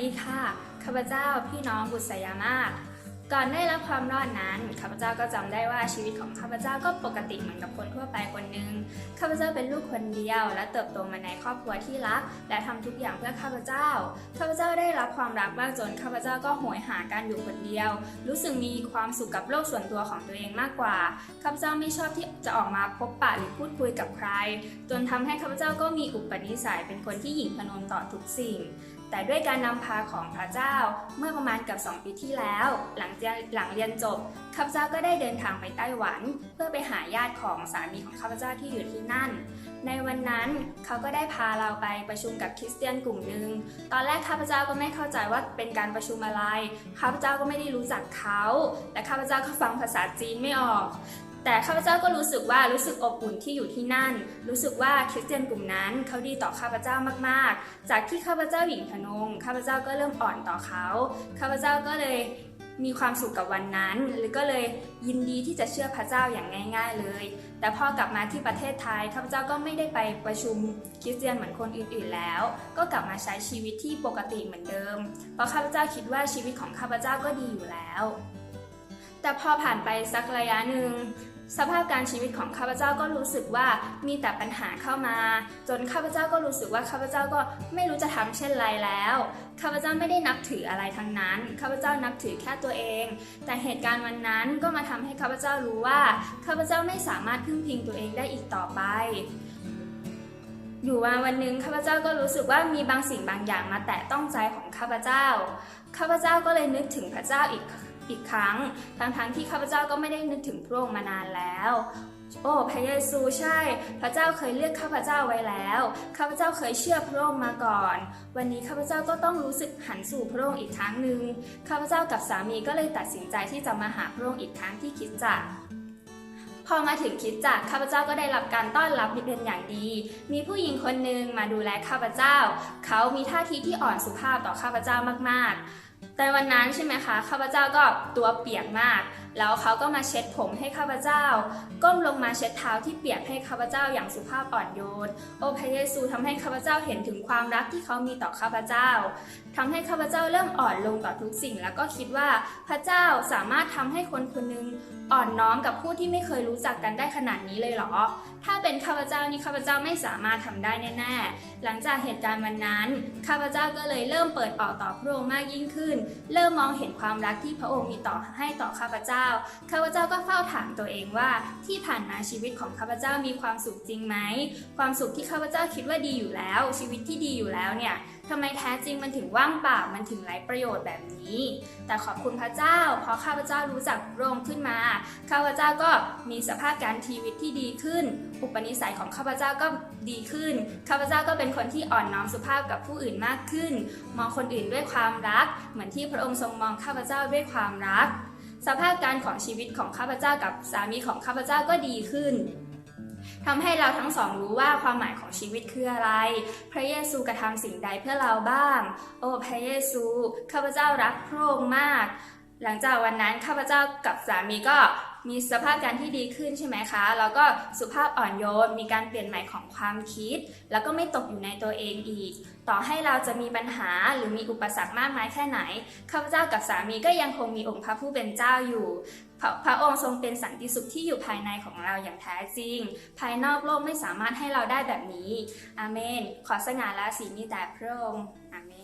ดีค่ะ ข้าพเจ้าพี่น้องบุษยามาศก่อนได้รับความรอดนั้น ข้าพเจ้าก็จำได้ว่าชีวิตของข้าพเจ้าก็ปกติเหมือนกับคนทั่วไปคนหนึ่งข้าพเจ้าเป็นลูกคนเดียว และเติบโตมาในครอบครัวที่รัก และทำทุกอย่างเพื่อข้าพเจ้า ข้าพเจ้าได้รับความรักมากจนข้าพเจ้าก็โหยหาการอยู่คนเดียว รู้สึกมีความสุขกับโลกส่วนตัวของตัวเองมากกว่า ข้าพเจ้าไม่ชอบที่จะออกมาพบปะหรือพูดคุยกับใคร จนทำให้ข้าพเจ้าก็มีอุปนิสัยเป็นคนที่หยิ่งพนนต่อทุกสิ่ง แต่ด้วยการนำพาของพระเจ้าเมื่อประมาณกับ 2 ปีที่แล้ว หลังหลังเรียนจบข้าพเจ้าก็ได้เดินทางไปไต้หวัน เพื่อไปหาญาติของสามีของข้าพเจ้าที่อยู่ที่นั่น ในวันนั้นเขาก็ได้พาเราไปประชุมกับคริสเตียนกลุ่มหนึ่งตอนแรกข้าพเจ้าก็ไม่เข้าใจว่าเป็นการประชุมอะไรข้าพเจ้าก็ไม่ได้รู้จักเขาและข้าพเจ้าก็ฟังภาษาจีนไม่ออก แต่ข้าพเจ้าก็รู้สึกว่ารู้สึกอบอุ่นที่อยู่ที่นั่น รู้สึกว่าคริสเตียนกลุ่มนั้นเขาดีต่อข้าพเจ้ามาก ๆ จากที่ข้าพเจ้าหญิงพนงข้าพเจ้าก็เริ่มอ่อนต่อเขาข้าพเจ้าก็เลยมีความสุขกับวันนั้น หรือก็เลยยินดีที่จะเชื่อพระเจ้าอย่างง่าย ๆ เลย แต่พอกลับมาที่ประเทศไทยข้าพเจ้าก็ไม่ได้ไปประชุมคริสเตียนเหมือนคนอื่นๆแล้ว ก็กลับมาใช้ชีวิตที่ปกติเหมือนเดิม เพราะข้าพเจ้าคิดว่าชีวิตของข้าพเจ้าก็ดีอยู่แล้ว แต่พอผ่านไปสักระยะหนึ่งสภาพการชีวิตของข้าพเจ้าก็รู้สึกว่ามีแต่ปัญหาเข้ามา จนข้าพเจ้าก็รู้สึกว่าข้าพเจ้าก็ไม่รู้จะทำเช่นไรแล้วข้าพเจ้าไม่ได้นับถืออะไรทั้งนั้นข้าพเจ้านับถือแค่ตัวเอง แต่เหตุการณ์วันนั้นก็มาทำให้ข้าพเจ้ารู้ว่าข้าพเจ้าไม่สามารถพึ่งพิงตัวเองได้อีกต่อไป อยู่มาวันหนึ่งข้าพเจ้าก็รู้สึกว่ามีบางสิ่งบางอย่างมาแตะต้องใจของข้าพเจ้าข้าพเจ้าก็เลยนึกถึงพระเจ้าอีก อีกครั้ง ทั้งๆที่ข้าพเจ้าก็ไม่ได้นึกถึงพระองค์มานานแล้ว โอ้พระเยซูใช่ พระเจ้าเคยเลือกข้าพเจ้าไว้แล้ว ข้าพเจ้าเคยเชื่อพระองค์มาก่อน วันนี้ข้าพเจ้าก็ต้องรู้สึกหันสู่พระองค์อีกครั้งหนึ่งข้าพเจ้ากับสามีก็เลยตัดสินใจที่จะมาหาพระองค์อีกครั้งที่คิดจักรพอมาถึงคิดจักรข้าพเจ้าก็ได้รับการต้อนรับเป็นอย่างดี มีผู้หญิงคนหนึ่งมาดูแลข้าพเจ้า เขามีท่าทีที่อ่อนสุภาพต่อข้าพเจ้ามากๆ แต่วันนั้นใช่ไหมคะข้าพเจ้าก็ตัวเปียกมาก แล้วเขาก็มาเช็ดผมให้ข้าพเจ้า ก้มลงมาเช็ดเท้าที่เปียกให้ข้าพเจ้าอย่างสุภาพอ่อนโยน โอพระเยซูทำให้ข้าพเจ้าเห็นถึงความรักที่เขามีต่อข้าพเจ้าทำให้ข้าพเจ้าเริ่มอ่อนลงต่อทุกสิ่ง แล้วก็คิดว่าพระเจ้าสามารถทำให้คนคนหนึงอ่อนน้อมกับผู้ที่ไม่เคยรู้จักกันได้ขนาดนี้เลยเหรอ ถ้าเป็นข้าพเจ้านี่ข้าพเจ้าไม่สามารถทำได้แน่ๆ หลังจากเหตุการณ์วันนั้น ข้าพเจ้าก็เลยเริ่มเปิดออกต่อพระองค์มากยิ่งขึ้น เริ่มมองเห็นความรักที่พระองค์มีต่อให้ต่อข้าพเจ้าข้าพเจ้าก็เฝ้าถามตัวเองว่า ที่ผ่านมาชีวิตของข้าพเจ้ามีความสุขจริงไหม ความสุขที่ข้าพเจ้าคิดว่าดีอยู่แล้ว ชีวิตที่ดีอยู่แล้วเนี่ยทำไมแท้จริงมันถึงว่างเปล่ามันถึงไร้ประโยชน์แบบนี้ แต่ขอบคุณพระเจ้า เพราะข้าพเจ้ารู้จักพรงขึ้นมา ข้าพเจ้าก็มีสภาพการชีวิตที่ดีขึ้น อุปนิสัยของข้าพเจ้าก็ดีขึ้น ข้าพเจ้าก็เป็นคนที่อ่อนน้อมสุภาพกับผู้อื่นมากขึ้น มองคนอื่นด้วยความรัก เหมือนที่พระองค์ทรงมองข้าพเจ้าด้วยความรัก สภาพการของชีวิตของข้าพเจ้ากับสามีของข้าพเจ้าก็ดีขึ้นทำให้เราทั้งสองรู้ว่าความหมายของชีวิตคืออะไร พระเยซูกระทำสิ่งใดเพื่อเราบ้าง โอ้พระเยซูข้าพเจ้ารักพระองค์มาก หลังจากวันนั้นข้าพเจ้ากับสามีก็ มีสภาพการที่ดีขึ้นใช่ไหมคะ แล้วก็สุภาพอ่อนโยน มีการเปลี่ยนใหม่ของความคิด แล้วก็ไม่ตกอยู่ในตัวเองอีก ต่อให้เราจะมีปัญหาหรือมีอุปสรรคมากมายแค่ไหน ข้าพเจ้ากับสามีก็ยังคงมีองค์พระผู้เป็นเจ้าอยู่พระพระองค์ทรงเป็นสันติสุขที่อยู่ภายในของเราอย่างแท้จริง ภายนอกโลกไม่สามารถให้เราได้แบบนี้ อาเมน ขอสง่าราศีมีแต่พระองค์ อาเมน